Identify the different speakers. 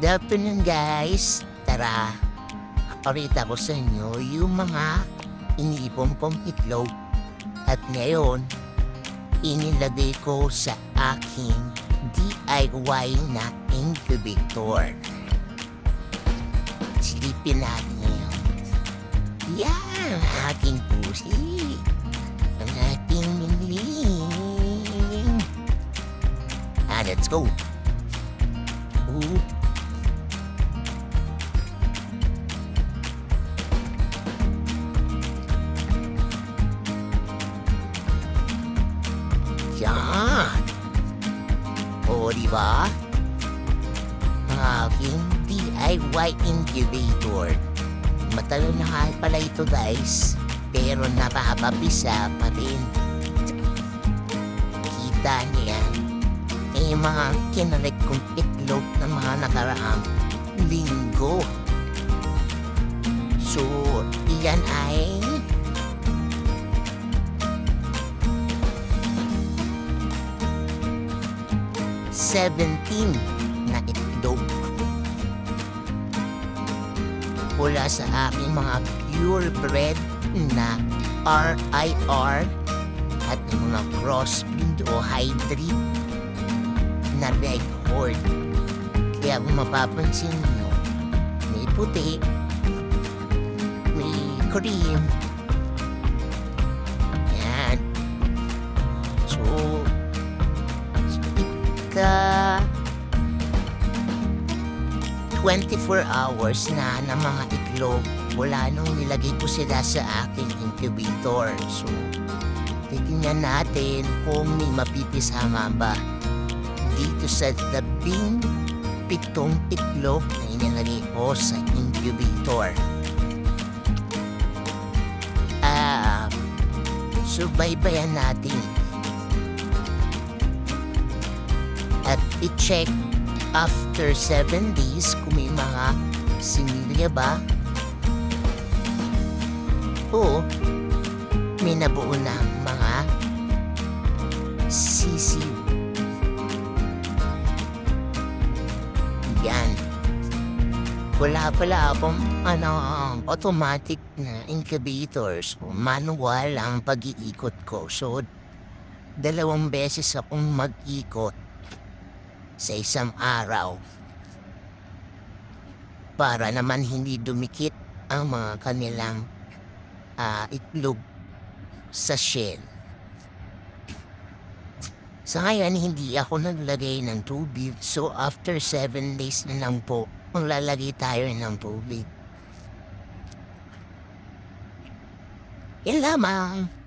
Speaker 1: Good afternoon guys. Tara, parita ko sa inyo yung mga iniipon kong itlog. At ngayon, inilagay ko sa aking DIY na incubator. Silipin natin ngayon. Yan, ang aking pusi. Ang aking miling. Ah, let's go. O, di ba? Ang aking DIY incubator. Matagal na pala ito, guys. Pero napapabisa pa rin. Kita niya yan. Eh, mga kinarik kong itlog ng mga nakaraang linggo. So, iyan ay 17 na itlog. Mula sa aking mga purebred na RIR at mga crossbreed o hybrid na red horde. Kaya kung mapapansin nyo, may puti, may cream, yan. So, 24 hours na ng mga itlog mula nung nilagay ko sila sa aking incubator. So, titingnan natin kung may mapipisama ba dito sa labing pitong itlog na inilagay ko sa incubator. Ah, subaybayan natin at i-check after 7 days kung may mga similya ba o may nabuo na mga sisiw. Yan. Wala pala akong ano, automatic na incubators o manual ang pag-iikot ko. So, dalawang beses akong mag-ikot sa isang araw para naman hindi dumikit ang mga kanilang ah, itlog sa shell. Sa ngayon, hindi ako naglagay ng tubig. So, after seven days na lang po, maglalagay tayo ng tubig. Yan lamang.